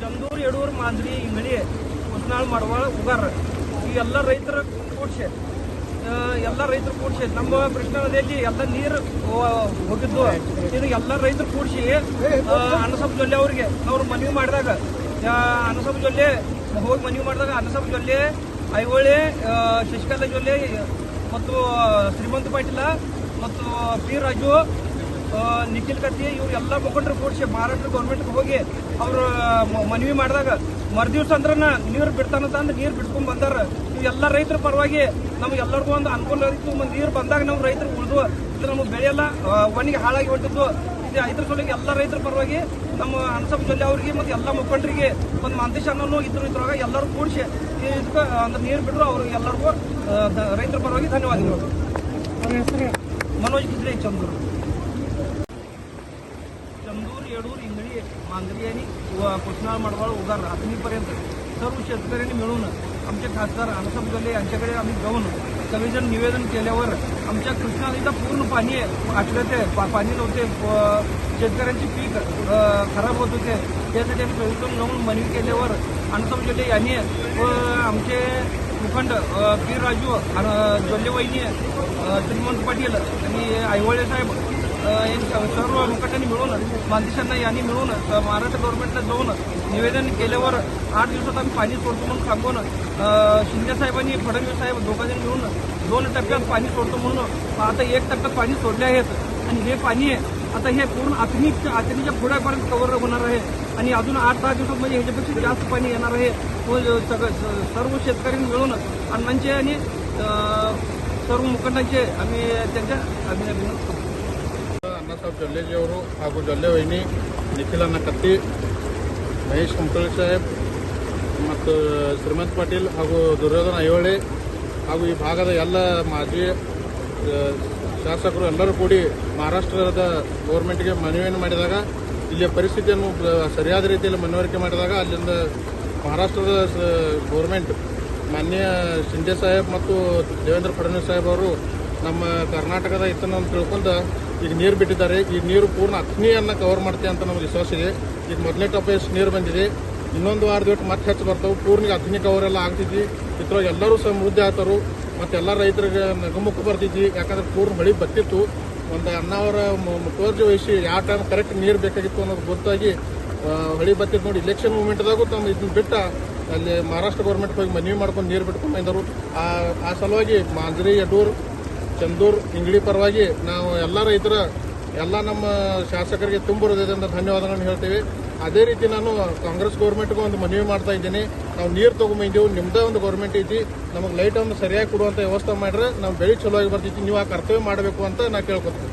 ಚಂದೂರು ಎಡೂರ್, ಮಾಂದ್ರಿ ಇಂಗಳಿ ಉಸ್ನಾಳ್ ಮಡವಾಳ, ಉಗಾರ. ಈ ಎಲ್ಲ ರೈತರ ಕೂಡ್ಸೆ. ಎಲ್ಲ ರೈತರು ಕೂಡಿಸಿ. ನಮ್ಮ ಕೃಷ್ಣ ನದಿಯಲ್ಲಿ ಎಲ್ಲ ನೀರು ಹೋಗಿದ್ದು ಇದು ಎಲ್ಲ ರೈತರು ಕೂಡಿಸಿ ಅನ್ನ ಅವ್ರಿಗೆ. ಅವ್ರ ಮನವಿ ಮಾಡಿದಾಗ ಅನಸಬ್ ಜೊಲ್ಲೆ, ಹೋಗಿ ಮನವಿ ಮಾಡಿದಾಗ ಅನಸಬ್ ಜೊಲ್ಲೆ, ಐಹೊಳೆ ಶಶಿಕಲಾ ಜೊಲ್ಲೆ, ಮತ್ತು ಶ್ರೀಮಂತ ಪಾಟೀಲ, ಮತ್ತು ಪಿ ರಾಜು ನಿಖಿಲ್ ಕತ್ತಿ, ಇವ್ರು ಎಲ್ಲ ಮುಖಂಡರು ಕೂಡಿಸಿ ಮಹಾರಾಷ್ಟ್ರ ಗೌರ್ಮೆಂಟ್ಗೆ ಹೋಗಿ ಅವರು ಮನವಿ ಮಾಡಿದಾಗ ಮರುದಿವ್ಸ ಅಂದ್ರೆ ನೀರು ಬಿಡ್ತಾನಂತ ಅಂದ್ರೆ ನೀರು ಬಿಡ್ಕೊಂಡ್ ಬಂದಾರ. ಇವು ಎಲ್ಲ ರೈತರ ಪರವಾಗಿ ನಮ್ಗೆ ಎಲ್ಲರಿಗೂ ಒಂದು ಅನುಕೂಲ ಇತ್ತು, ಒಂದು ನೀರು ಬಂದಾಗ ನಾವು ರೈತರು ಉಳಿದು ಇದು ನಮಗೆ ಬೆಳೆಯಲ್ಲ ಒಣಗಿ ಹಾಳಾಗಿ ಹೊಂಟಿದ್ದು ಇದು ಇದ್ರ ಸಲುವಾಗಿ ಎಲ್ಲ ರೈತರ ಪರವಾಗಿ ನಮ್ಮ ಅನ್ಸಬ್ ಜೊಲ್ಲೆ ಅವ್ರಿಗೆ ಮತ್ತು ಎಲ್ಲ ಮುಖಂಡರಿಗೆ ಒಂದು ಮಂತೇಶ್ ಅನ್ನೋನು ಇದ್ರು ಇದ್ರಾಗ ಎಲ್ಲರೂ ಕೂಡಿಸಿ ಇದಕ್ಕೆ ಅಂದ್ರೆ ನೀರು ಬಿಟ್ಟರು ಅವ್ರಿಗೆ ಎಲ್ಲರಿಗೂ ಆ, ದ- ರೈತರ ಪರವಾಗಿ ಧನ್ಯವಾದಗಳು मनोज खिचडे चंदूर चंदूर येडूर इंगळी मांजरी आणि व कृष्णा मडवाळ उगार रात्रीपर्यंत सर्व शेतकऱ्यांनी मिळून आमचे खासदार अनसब गल्ले यांच्याकडे आम्ही जाऊन सगळेजण निवेदन केल्यावर आमच्या कृष्णा नदीला पूर्ण पाणी आटलं ते पा- पाणी नव्हते व शेतकऱ्यांचे पीक खराब होत होते. त्यासाठी आम्ही सगळीकडून जाऊन मनवी केल्यावर अनुतम गल्ले यांनी व आमचे मुखंड पीर राजू आणि जोल्ले वहिनी श्रीमंत पाटील आणि आयवळे साहेब सर्व मुखंडांनी मिळून मानदेशांना यांनी मिळून महाराष्ट्र गव्हर्नमेंटला जाऊन निवेदन केल्यावर आठ दिवसात आम्ही पाणी सोडतो म्हणून सांगून शिंदेसाहेबांनी शिंदे साहेबांनी फडणवीस साहेब दोघांनी मिळून दोन टप्प्यात पाणी सोडतो म्हणून आता एक टप्प्यात पाणी सोडले आहेत. आणि हे पाणी आता हे पूर्ण आतनीच्या आतनीच्या पुढ्यापर्यंत कव्हर होणार आहे. आणि अजून आठ दहा दिवसात म्हणजे ह्याच्यापेक्षा जास्त पाणी येणार आहे. व सगळं सर्व शेतकऱ्यांनी मिळून अण्णांचे आणि सर्व मुखंडांचे आम्ही त्यांच्या अभिनंदन करतो. ಅನ್ನಸಾಬ್ ಜೊಲ್ಲೆಜಿಯವರು ಹಾಗೂ ಜೊಲ್ಲೆ ವೈನಿ ನಿಖಿಲನ್ನ ಕತ್ತಿ, ಮಹೇಶ್ ಕುಮಟಳ್ಳಿ ಸಾಹೇಬ್ ಮತ್ತು ಶ್ರೀಮಂತ್ ಪಾಟೀಲ್ ಹಾಗೂ ದುರ್ಯೋಧನ ಐಹೊಳೆ ಹಾಗೂ ಈ ಭಾಗದ ಎಲ್ಲ ಮಾಜಿ ಶಾಸಕರು ಎಲ್ಲರೂ ಕೂಡಿ ಮಹಾರಾಷ್ಟ್ರದ ಗೌರ್ಮೆಂಟ್ಗೆ ಮನವಿಯನ್ನು ಮಾಡಿದಾಗ, ಇಲ್ಲಿಯ ಪರಿಸ್ಥಿತಿಯನ್ನು ಸರಿಯಾದ ರೀತಿಯಲ್ಲಿ ಮನವರಿಕೆ ಮಾಡಿದಾಗ ಅಲ್ಲಿಂದ ಮಹಾರಾಷ್ಟ್ರದ ಗೌರ್ಮೆಂಟ್ ಮಾನ್ಯ ಶಿಂದೆ ಸಾಹೇಬ್ ಮತ್ತು ದೇವೇಂದ್ರ ಫಡ್ನವೀಸ್ ಸಾಹೇಬ್ ಅವರು ನಮ್ಮ ಕರ್ನಾಟಕದ ಹಿತನ್ನು ತಿಳ್ಕೊಂಡು ಈಗ ನೀರು ಬಿಟ್ಟಿದ್ದಾರೆ. ಈ ನೀರು ಪೂರ್ಣ ಅಗ್ನಿಯನ್ನು ಕವರ್ ಮಾಡ್ತೀವಿ ಅಂತ ನಮಗೆ ವಿಶ್ವಾಸ ಇದೆ. ಈಗ ಮೊದಲನೇ ಟಪ್ ಎಷ್ಟು ನೀರು ಬಂದಿದೆ. ಇನ್ನೊಂದು ವಾರ ಬಿಟ್ಟು ಮತ್ತೆ ಹೆಚ್ಚು ಬರ್ತಾವೆ. ಪೂರ್ಣ ಅಗ್ನಿ ಕವರ್ ಎಲ್ಲ ಆಗ್ತೈತಿ ಇದ್ರೊಳಗೆ ಎಲ್ಲರೂ ಸಮೃದ್ಧಿ ಆಗ್ತಾರು ಮತ್ತು ಎಲ್ಲ ರೈತರಿಗೆ ನಗುಮುಖ ಬರ್ತಿದ್ವಿ. ಯಾಕಂದ್ರೆ ಪೂರ್ಣ ಮಳೆ ಬತ್ತಿತ್ತು ಒಂದು ಅವರ ಮುತುವರ್ಜಿ ವಹಿಸಿ ಯಾವ ಟೈಮ್ ಕರೆಕ್ಟ್ ನೀರು ಬೇಕಾಗಿತ್ತು ಅನ್ನೋದು ಗೊತ್ತಾಗಿ ಹೊಳಿ ಬತ್ತಿತ್ತು ನೋಡಿ. ಇಲೆಕ್ಷನ್ ಮೂಮೆಂಟ್ದಾಗೂ ತಮ್ಮ ಇದನ್ನ ಬಿಟ್ಟ ಅಲ್ಲಿ ಮಹಾರಾಷ್ಟ್ರ ಗೌರ್ಮೆಂಟ್ ಹೋಗಿ ಮನವಿ ಮಾಡ್ಕೊಂಡು ನೀರು ಬಿಟ್ಕೊಂಡು ಬಂದರು. ಆ ಆ ಸಲುವಾಗಿ ಮಾಂಜರಿ ಯಡೂರ್ ಚಂದೂರ್ ಇಂಗಡಿ ಪರವಾಗಿ ನಾವು ಎಲ್ಲ ರೈತರ, ಎಲ್ಲ ನಮ್ಮ ಶಾಸಕರಿಗೆ ತುಂಬ ಹೃದಯದಿಂದ ಧನ್ಯವಾದಗಳನ್ನು ಹೇಳ್ತೀವಿ. ಅದೇ ರೀತಿ ನಾನು ಕಾಂಗ್ರೆಸ್ ಗೌರ್ಮೆಂಟ್ಗೂ ಒಂದು ಮನವಿ ಮಾಡ್ತಾ ಇದ್ದೀನಿ. ನಾವು ನೀರು ತೊಗೊಂಬಂದೇವು ನಿಮ್ಮದೇ ಒಂದು ಗೌರ್ಮೆಂಟ್ ಐತಿ. ನಮಗೆ ಲೈಟ್ ಒಂದು ಸರಿಯಾಗಿ ಕೊಡುವಂಥ ವ್ಯವಸ್ಥೆ ಮಾಡಿದ್ರೆ ನಾವು ಬೆಳೆ ಚಲೋ ಆಗಿ ಬರ್ತೈತಿ ನೀವು ಆ ಕರ್ತವ್ಯ ಮಾಡಬೇಕು ಅಂತ ನಾನು ಕೇಳ್ಕೊತೀನಿ.